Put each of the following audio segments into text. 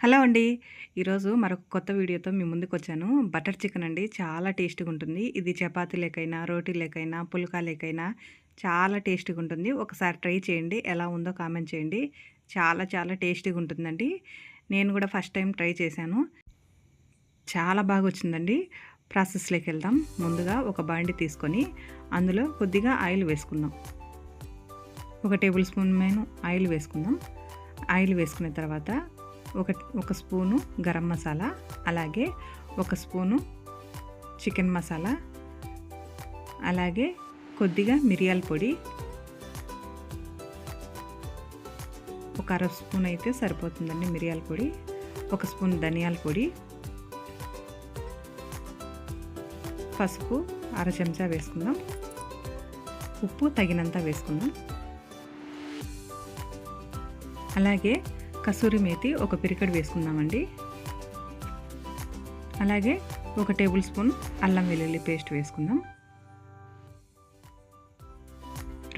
Hello అండి. ఈరోజు మరొక కొత్త వీడియోతో మీ ముందుకు వచ్చాను బటర్ చికెన్ అండి చాలా టేస్టీగా ఉంటుంది ఇది చపాతీ లేకైనా రోటీ లేకైనా పుల్కా లేకైనా చాలా టేస్టీగా ఉంటుంది ఒకసారి ట్రై చేయండి. ఎలా ఉందో కామెంట్ చేయండి. చాలా చాలా టేస్టీగా ఉంటుందండి నేను కూడా ఫస్ట్ టైం ట్రై చేశాను. చాలా బాగా వచ్చిందండి ప్రాసెస్లోకి వెళ్దాం ముందుగా ఒక బాండి తీసుకొని అందులో కొద్దిగా ఆయిల్ వేసుకుందాం. ఒక టేబుల్ స్పూన్ మేము ఆయిల్ వేసుకుందాం. ఆయిల్ వేసుకున్న తర్వాత ఒక ఒక స్పూను గరం మసాలా అలాగే ఒక స్పూను చికెన్ మసాలా అలాగే కొద్దిగా మిరియాల పొడి ఒక అర స్పూన్ అయితే సరిపోతుందండి మిరియాల పొడి ఒక స్పూన్ ధనియాల పొడి పసుపు అర చెంచా వేసుకుందాం ఉప్పు తగినంత వేసుకుందాం అలాగే కసూరి మేతి ఒక పిరికడు వేసుకుందామండి. అలాగే ఒక టేబుల్ స్పూన్ అల్లం వెల్లుల్లి పేస్ట్ వేసుకుందాం.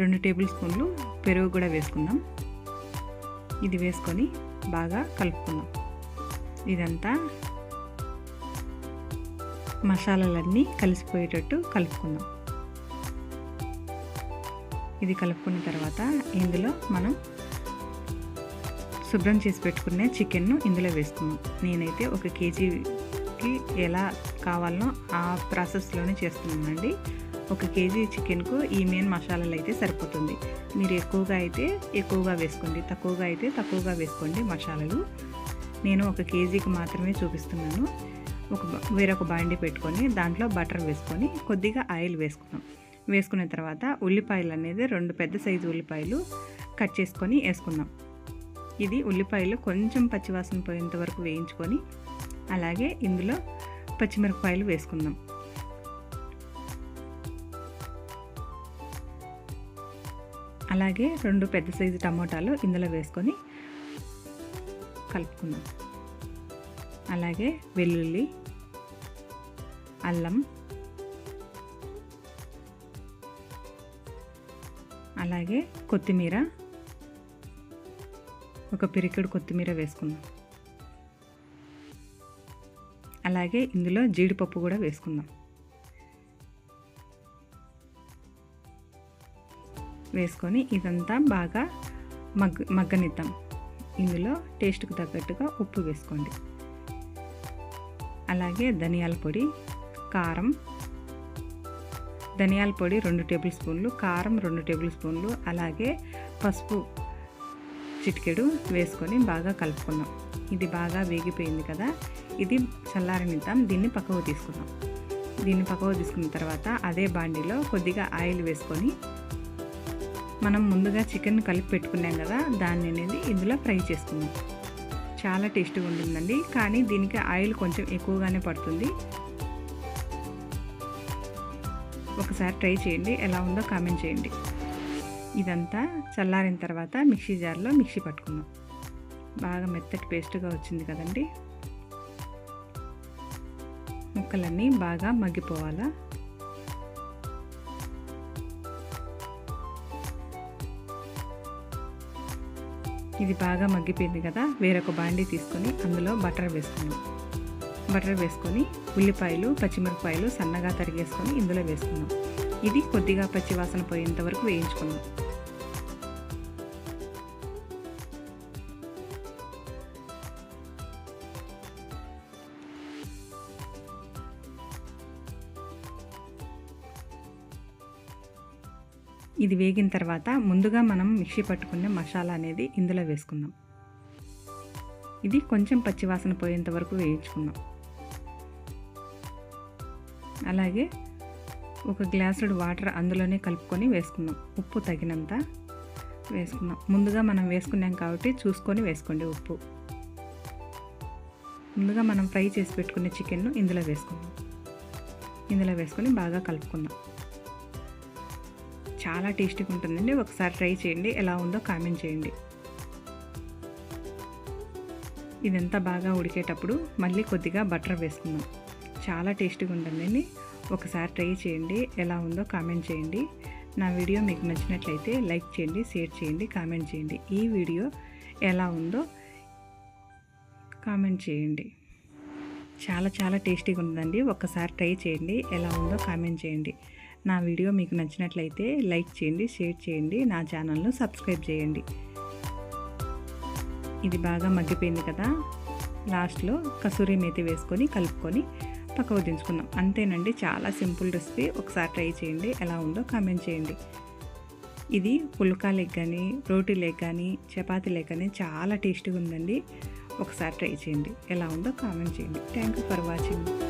రెండు టేబుల్ స్పూన్లు పెరుగు కూడా వేసుకుందాం. ఇది వేసుకొని బాగా కలుపుకుందాం. ఇదంతా మసాలాలన్నీ కలిసిపోయేటట్టు కలుపుకుందాం. ఇది కలుపుకున్న తర్వాత ఇందులో మనం శుభ్రం చేసి పెట్టుకునే చికెన్ను ఇందులో వేసుకున్నాం నేనైతే ఒక కేజీకి ఎలా కావాలనో ఆ ప్రాసెస్లోనే చేస్తున్నానండి. ఒక కేజీ చికెన్కు ఈ మెయిన్ మసాలాలు అయితే సరిపోతుంది. మీరు ఎక్కువగా అయితే ఎక్కువగా వేసుకోండి తక్కువగా అయితే తక్కువగా వేసుకోండి మసాలాలు. నేను ఒక కేజీకి మాత్రమే చూపిస్తున్నాను. ఒక వేరొక బాండి పెట్టుకొని దాంట్లో బటర్ వేసుకొని కొద్దిగా ఆయిల్ వేసుకున్నాం వేసుకున్న తర్వాత ఉల్లిపాయలు అనేది రెండు పెద్ద సైజు ఉల్లిపాయలు కట్ చేసుకొని వేసుకుందాం. ఇది ఉల్లిపాయలు కొంచెం పచ్చివాసన పోయేంత వరకు వేయించుకొని అలాగే ఇందులో పచ్చిమిరపకాయలు వేసుకుందాం. అలాగే రెండు పెద్ద సైజు టమోటాలు ఇందులో వేసుకొని కలుపుకుందాం. అలాగే వెల్లుల్లి అల్లం అలాగే కొత్తిమీర ఒక పిరికిడు కొత్తిమీర వేసుకుందాం. అలాగే ఇందులో జీడిపప్పు కూడా వేసుకుందాం. వేసుకొని ఇదంతా బాగా మగ్గ మగ్గనిద్దాం. ఇందులో టేస్ట్కి తగ్గట్టుగా ఉప్పు వేసుకోండి. అలాగే ధనియాల పొడి కారం. ధనియాల పొడి రెండు టేబుల్ స్పూన్లు కారం రెండు టేబుల్ స్పూన్లు అలాగే పసుపు చిటికెడు వేసుకొని బాగా కలుపుకుందాం ఇది బాగా వేగిపోయింది కదా ఇది చల్లారనిద్దాం. దీన్ని పక్కకు తీసుకుందాం. దీన్ని పక్కకు తీసుకున్న తర్వాత అదే బాండీలో కొద్దిగా ఆయిల్ వేసుకొని మనం ముందుగా చికెన్ కలిపి పెట్టుకున్నాం కదా దాన్ని అనేది ఇందులో ఫ్రై చేసుకుందాం. చాలా టేస్టీగా ఉంటుందండి కానీ దీనికి ఆయిల్ కొంచెం ఎక్కువగానే పడుతుంది. ఒకసారి ట్రై చేయండి ఎలా ఉందో కామెంట్ చేయండి. ఇదంతా చల్లారిన తర్వాత మిక్సీ జార్లో మిక్సీ పట్టుకుందాం. బాగా మెత్తటి పేస్ట్గా వచ్చింది కదండి. ముక్కలన్నీ బాగా మగ్గిపోవాలా? ఇది బాగా మగ్గిపోయింది కదా వేరొక బాండీ తీసుకొని అందులో బటర్ వేసుకున్నాం బటర్ వేసుకొని ఉల్లిపాయలు పచ్చిమిరపకాయలు సన్నగా తరిగేసుకొని ఇందులో వేసుకున్నాం ఇది కొద్దిగా పచ్చివాసన పోయేంత వరకు వేయించుకున్నాం ఇది వేగిన తర్వాత ముందుగా మనం మిక్సీ పట్టుకునే మసాలా అనేది ఇందులో వేసుకుందాం. ఇది కొంచెం పచ్చివాసన పోయేంత వరకు వేయించుకుందాం. అలాగే ఒక గ్లాసుడు వాటర్ అందులోనే కలుపుకొని వేసుకుందాం. ఉప్పు తగినంత వేసుకుందాం. ముందుగా మనం వేసుకున్నాం కాబట్టి చూసుకొని వేసుకోండి ఉప్పు. ముందుగా మనం ఫ్రై చేసి పెట్టుకునే చికెన్ను ఇందులో వేసుకుందాం. ఇందులో వేసుకొని బాగా కలుపుకుందాం. చాలా టేస్టీగా ఉంటుందండి. ఒకసారి ట్రై చేయండి. ఎలా ఉందో కామెంట్ చేయండి. ఇదంతా బాగా ఉడికేటప్పుడు మళ్ళీ కొద్దిగా బటర్ వేసుకుందాం. చాలా టేస్టీగా ఉంటుందండి. ఒకసారి ట్రై చేయండి. ఎలా ఉందో కామెంట్ చేయండి. నా వీడియో మీకు నచ్చినట్లయితే లైక్ చేయండి షేర్ చేయండి కామెంట్ చేయండి. ఈ వీడియో ఎలా ఉందో కామెంట్ చేయండి. చాలా చాలా టేస్టీగా ఉందండి. ఒక్కసారి ట్రై చేయండి. ఎలా ఉందో కామెంట్ చేయండి. నా వీడియో మీకు నచ్చినట్లయితే లైక్ చేయండి షేర్ చేయండి నా ఛానల్ను సబ్స్క్రైబ్ చేయండి. ఇది బాగా మగ్గిపోయింది కదా. లాస్ట్లో కసూరి మేతి వేసుకొని కలుపుకొని పక్కకు దించుకుందాం. అంతేనండి చాలా సింపుల్ రెసిపీ. ఒకసారి ట్రై చేయండి ఎలా ఉందో కామెంట్ చేయండి. ఇది పుల్కా లెగ్ కానీ రోటీ లెగ్ కానీ చపాతీ లెగ్ కానీ చాలా టేస్టీగా ఉందండి. ఒకసారి ట్రై చేయండి ఎలా ఉందో కామెంట్ చేయండి. Thank you for watching.